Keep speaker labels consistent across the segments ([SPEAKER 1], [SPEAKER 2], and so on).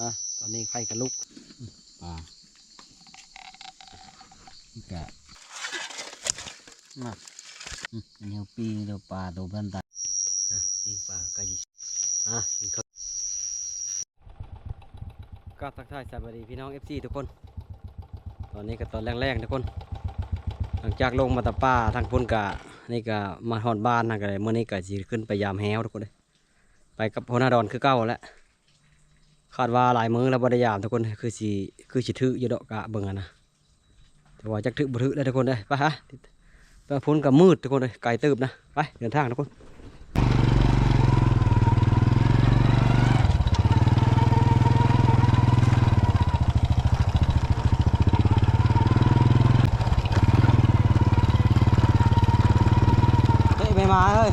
[SPEAKER 1] อะตอนนี้ไฟกับลุก
[SPEAKER 2] ปลานี่กะมาอืมอันนี้เอาปีเดียวปลาตัวบันตา
[SPEAKER 1] อะปิ้งปลาไก่อะกินข้าวก็ทักทายสวัสดีพี่น้อง FC ทุกคน ตอนนี้ก็ตอนแรกๆทุกคน หลังจากลงมาตะป่าทางพุ่นกะนี่ก็มาหอดบ้านนะก็เลยเมื่อนี้ก็สิขึ้นไปยามแฮวทุกคนเลยไปกับพนาดอนคือเก้าแล้ว คาดว่าหลายมื้อแล้วบ่ได้ยามทุกคนคือสิคือสิถือยู่ดอกกะเบิ่งนะแต่ว่าจักถือบ่ถือแล้ทุกคนเลยไปฮะไปพุ่นก็มืดทุกคนเลยไกลตืบนะไปเดินทางทุกคนเฮ้ยไม่มาเฮ้ย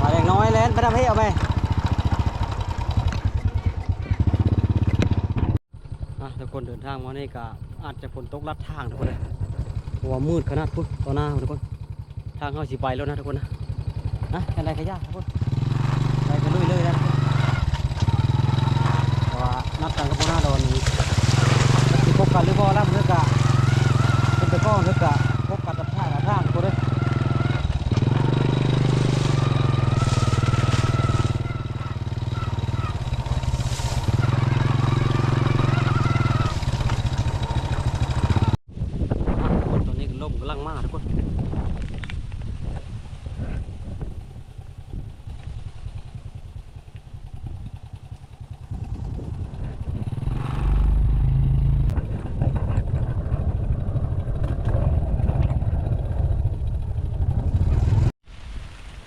[SPEAKER 1] มาแรงน้อยเล่นไปทำให้เอาไปอะทุก คนเดินทางมานี่ก็อาจจะฝนตกลัดทางทุกคนเลยเพราะว่ามืดขนาดพุ่นต่อหน้าทุกคน ทางเข้าสีไปแล้วนะทุกคนนะนะอะไรขยะทุกคนไปกันลุยเลยนะทุกคนเพราะว่านัดกันกับพวกหน้าโดนนี้สิพบกันหรือพ่อรับเพื่อกะเป็นตะก้อนเพื่อกะพบกันกับท่ากับทางทุกคนเลย อะทุกคนตอนนี้ลมกำลังมาทุกคน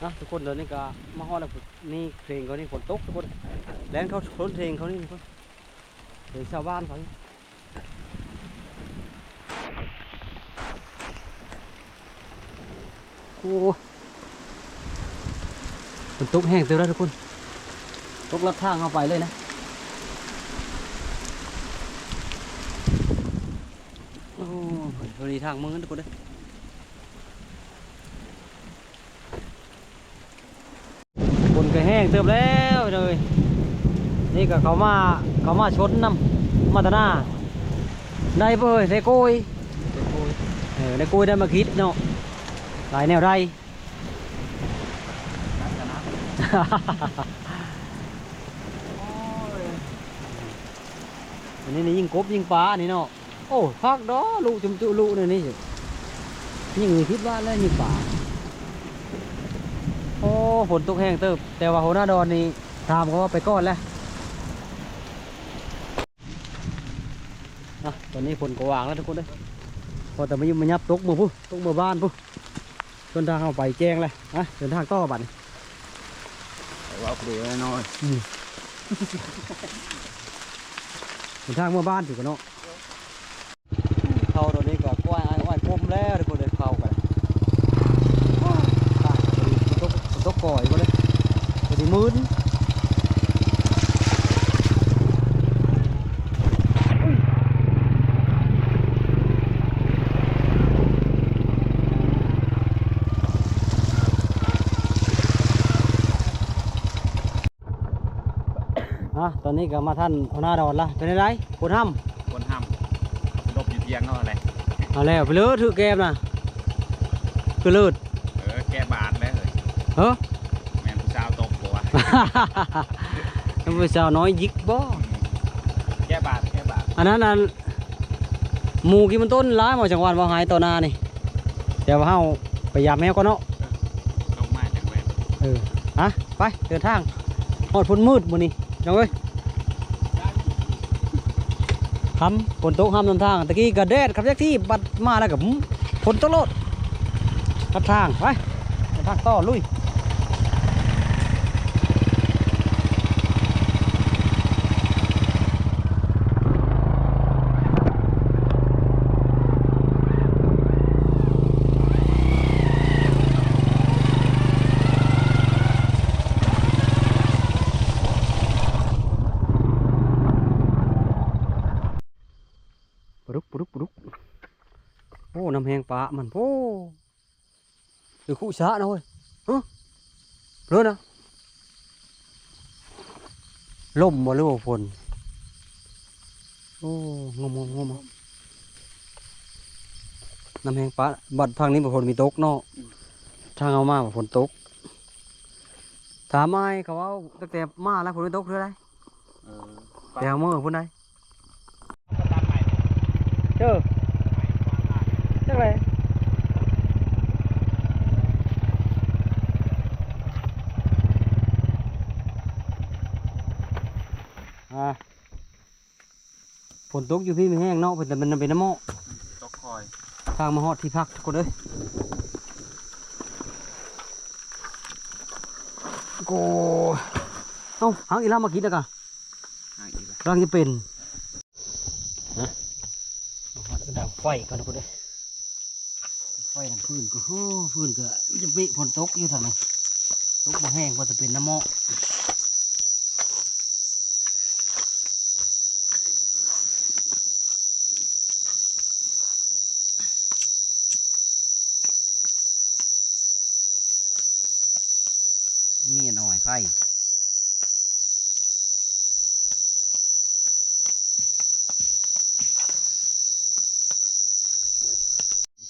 [SPEAKER 1] นะทุกคนเดี๋ยวนี้ก็มาฮอดแล้วนี่เพลงเขานี่ฝนตกทุกคนแรงเขาชนเพลงเขานี่ทุกคนเพลงชาวบ้านเขาโอ้ฝนตกแห้งเต็มแล้วทุกคนตกลัดทางเข้าไปเลยนะโอ้ยพอดีทางมึงนะทุกคนเลยฝน ก็แห้งเติมแล้วเลย นี่ก็เขามาเขามาชนน้ำมาตะหนาได้เว้ยได้โกยเออได้โกยได้มาคิดเนาะหลายแนวได้อันนี้นี่ยิงกบยิงปลาอันนี้เนาะโอ้พักดอลูกจุ่มจุลูกนี่นี่ยิงคิดว่าแล้วยิงปลา ฝนตกแห้งเติบ แต่ว่าหัวหน้าดอนนี่ทามเขาว่าไปก้อนแล้วนะตอนนี้ฝนก็วางแล้วทุกคนเลยพอแต่ไม่ยุ่มายับตกมือผู้ตกมือบ้านผู้เดินทางเข้าไปแจ้งเลยนะเดินทางต่อบัดนี้
[SPEAKER 2] ว่าเปรี้ยวน้อย
[SPEAKER 1] เดินทางเมื่อบ้านถึงกันเนาะเข้าตอนนี้ก็กล้วยอ้ายอ้อยคมแล้วทุกคนเลยเข้าไปตายฝนตกฝนตกก่อยก็เลยพอดีมืดอะตอ นนี้ก็มาท่านหัวหน้าดอนละเป็นไงคนห้ำ
[SPEAKER 2] คนห้ามลบอยู่เทียงเขาอะไร
[SPEAKER 1] เอาแล้วไปเลือถือแกมนะคือเลือด
[SPEAKER 2] เออแกบาทแล้วเลย
[SPEAKER 1] เฮ้อ
[SPEAKER 2] แม่นผู้สาวตกหัว
[SPEAKER 1] ยังไปสาวน้อยยิกบ่
[SPEAKER 2] แกบาทแกบาท
[SPEAKER 1] อันนั้นอันหมูกินมันต้นร้ายมาจังหวัดว่าหายต่อหน้านี่แต่ว่าเฮาไปยามแมวก็เนาะ
[SPEAKER 2] ลงมาจากแม่น
[SPEAKER 1] เออฮะไปเดินทางหอดฝนมืดมื้อนี้จังเว้ย ทำฝนตกห้ามนำทางตะกี้กระแดดครับแท็กที่บัดมาแล้วกับฝนตกโลดทับทางไปทางต่อลุย ปลุกปลุกปลุกโอ้น้ำแหงปลามันโอ้คือคู่ช้านะเว้ยฮะเรื่อนะล่มบ่หรือว่าฝนโอ้งมงมงมน้ำแห้งปะบัดทางนี้บ่ฝนมีตกเนาะทางเอามาบ่ฝนตกถามไอ้เขาเอาตั้งแต่มาแล้วฝนไม่ตกเท่าไร
[SPEAKER 2] เออ
[SPEAKER 1] แต่เอามื่อพุ่นได้
[SPEAKER 2] ก็ตามใหม่
[SPEAKER 1] เจอจังไรอ่าฝนตกอยู่พี่ไม่แห้งเนาะแต่มันเป็นน้ำหมอก
[SPEAKER 2] ตกคอย
[SPEAKER 1] ทางมาฮอดที่พักทุกคนเลยโกเอ้าหางอีล่ามากินแล้วกัน
[SPEAKER 2] หาอีกแล้ว
[SPEAKER 1] กำลังจะเป็นนะเอาฮอดกระดับ ไฟก่อนทุกคนเลยไฟดังพื้นก็โอ้พื้นก็จะเปะฝนตกอยู่ทางนี้ตกมาแห้งก็จะเป็นน้ำมอมีหน่อยไฟ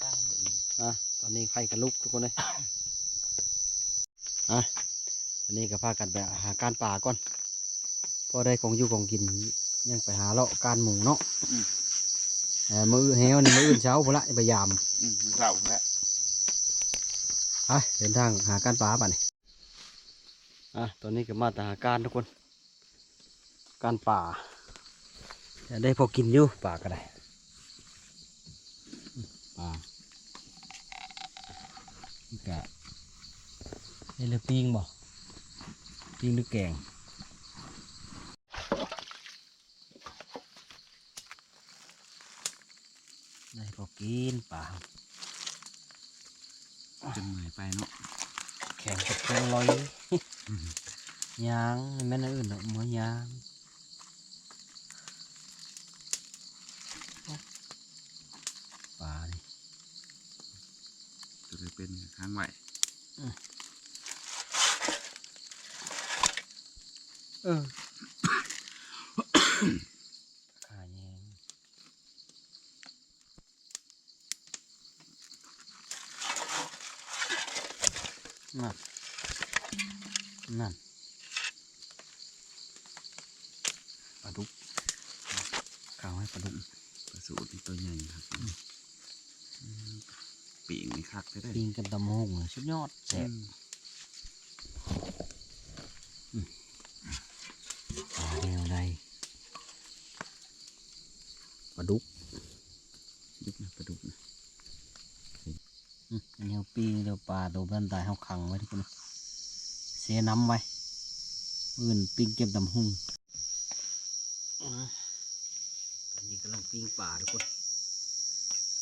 [SPEAKER 2] ตามมืออื่น
[SPEAKER 1] อะตอนนี้ไฟกันลุกทุกคนเลยอะตอนนี้ก็พากันไปหาการป่าก่อนพอได้ของอยู่ของกินยังไปหาเลาะการหมูเนาะเออมือแหวนี่มืออื่นเช้าพนละไปยาม
[SPEAKER 2] อืมมันเศร้าแล้ว
[SPEAKER 1] ไปเดินทางหาการป่าป่ะนี่อะตอนนี้ก็มาแต่หาการทุกคน การป่าจะได้พอกินอยู่ป่าก็ได้อืมป่านี่ กะนี่เลยปิ้งบ่ปิ้งหรือแกงได้พอกินป่า
[SPEAKER 2] จนเหนื่อยไปเนาะ
[SPEAKER 1] แข็งกับเครื่องลอยยางแม่นอนอื่นเนาะหมือยางปลานี่
[SPEAKER 2] จะเลยเป็นค้างไหว
[SPEAKER 1] เออขา ปีก
[SPEAKER 2] นี่คักได้ได้
[SPEAKER 1] ปิ้งกันตำมงสุดยอดแซ่บ
[SPEAKER 2] อืม
[SPEAKER 1] ปลาแนวใดปลาดุก
[SPEAKER 2] ดุกนะปลาดุกนะ
[SPEAKER 1] อืมอันนี้เอาปีเดี๋ยวปลาตัวเพื่อนตายเขาขังไว้ทุกคนเสียน้ำไว้อื่นปิ้งเก็บดำหุ่งอ่าตอนนี้กำลังปิ้งปลาทุกคน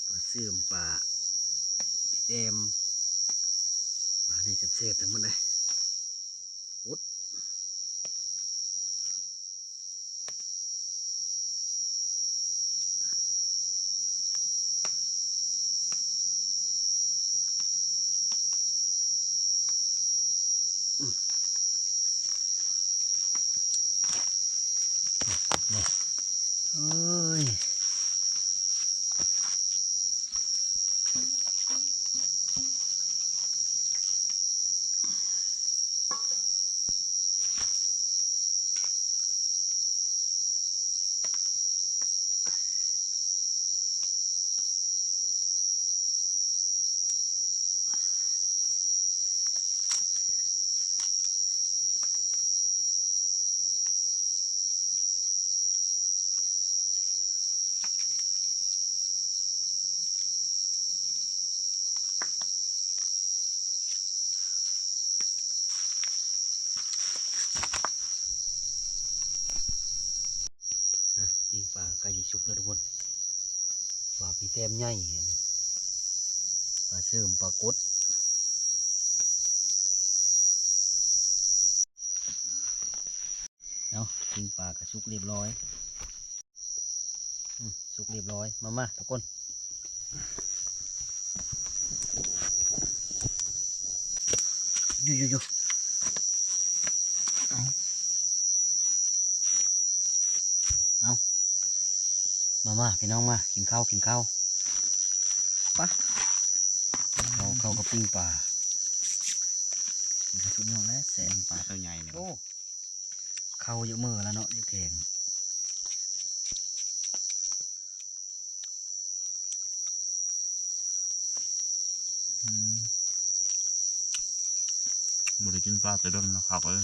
[SPEAKER 1] ปลาเสื่อมปลา แจมปลาในเสียบๆทั้งหมดเลยกุดเอ้ยอะปิ้งป ลาไก่ชุกแล้วทุกคนปลาปีแต้มใหญ่ปลาเสื่อมปลากดเอาปิ้งปลากระชุกเรียบร้อยสุกเรียบร้อยมามาทุกคนอยู่อยู่อยู่เอา มามาพี่น้องมากินข้าวกินข้าวปะเราเข้าวกับปิ้งปลากินข้าวชุดนี้แล้วแสน
[SPEAKER 2] ปลาตัวใหญ่เนี่ย
[SPEAKER 1] โอ้เข้าเยอะมือแล้วเนาะเยอะแข่ง
[SPEAKER 2] อืมบ่ได้กินปลาแต่โดนแล้วครับเอ้ย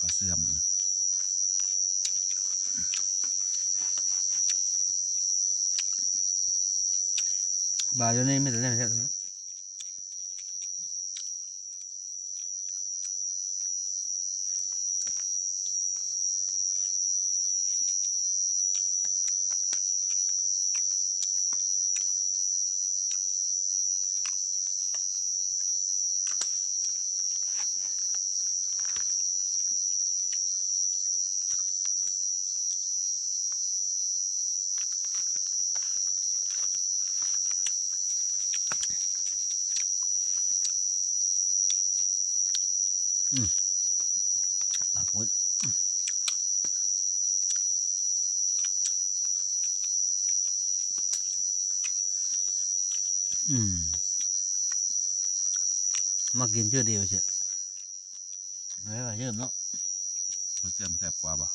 [SPEAKER 2] ปลา เสื่อม
[SPEAKER 1] บาอยู่นี่ไม่แต่เนี่ยใอืม มากินเชื่อเดียวเชียวไม่ว่าเชื่อเนาะ
[SPEAKER 2] ปลาเสื่อมแซ่บกว่าบ่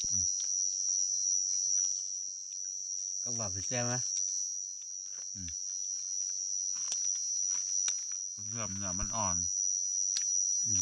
[SPEAKER 1] ก็ว่าไปแจ้งไหม
[SPEAKER 2] ปลาเสื่อมเนี่ยมันอ่อน
[SPEAKER 1] อืม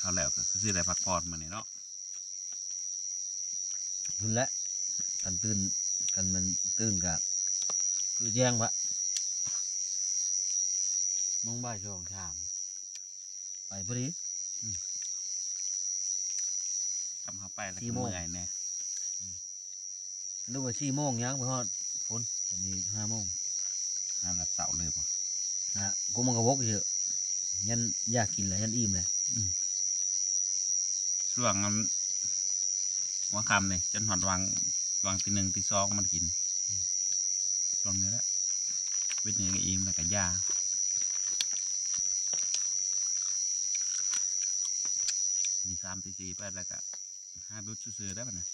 [SPEAKER 2] เขาวแล้วก็คือสิได้พักผ่อนมาเนี่ยเนาะ
[SPEAKER 1] คุณแหละกันตื่นกันมันตื่นกับคือแจ้งวะมองบ่ายสองชามไปพอดี
[SPEAKER 2] ทำเข้าไปแล้ว
[SPEAKER 1] สี่
[SPEAKER 2] ก็
[SPEAKER 1] โมง
[SPEAKER 2] เมื่อยแน่
[SPEAKER 1] นึกว่าสี่โมงยังไปฮอดฝนวันนี้ห้าโมง
[SPEAKER 2] ห้าหลับเสาเลยป่ะ
[SPEAKER 1] นะฮะกูมันก็วกเยอะยันอยากกินเลยยันอิ่มเลย
[SPEAKER 2] ช่วงนั้นหัวคำเนี่ยจนหอดวางวางตีหนึ่งตีสองมันกินช่วงนี้แหละเวทนี้ก็อิ่มแล้วก็ยามีสามตีสี่ไปแล้วก็ห้าดุดซื้อได้ป่ะนะ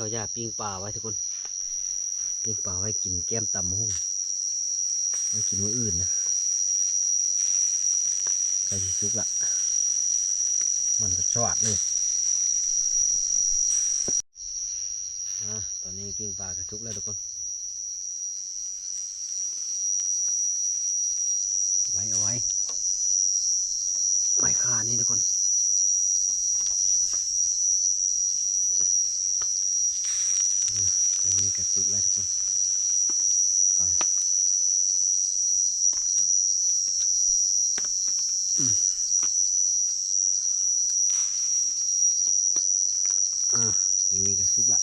[SPEAKER 1] ข้าวยาปิ้งปลาไว้ทุกคน ปิ้งปลาไว้กินแก้มตำหุ้งไว้กินวันอื่นนะใกล้สุกละมันจะชอดเลยอะตอนนี้ปิ้งปลากระชุกแล้วทุกคน ไว้เอาไว้ ไว้คานี่ทุกคน อันนี้กระสุกแล้วทุกคนไปอืมอ่าอย่างนี้กระสุกละ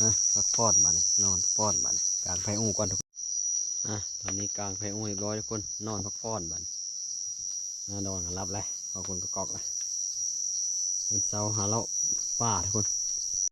[SPEAKER 1] อะพักผ่อ นอนพักผ่อนมานกลางไฟอูก่อนทุกคนอะตอนนี้กลางไพลงเรียบร้อยทุกคนนอนพักผ่อนบัดนอนอนกันรับเลยขอบคุณกระกอกเลยเป็นเสาหาเราป่าทุกคน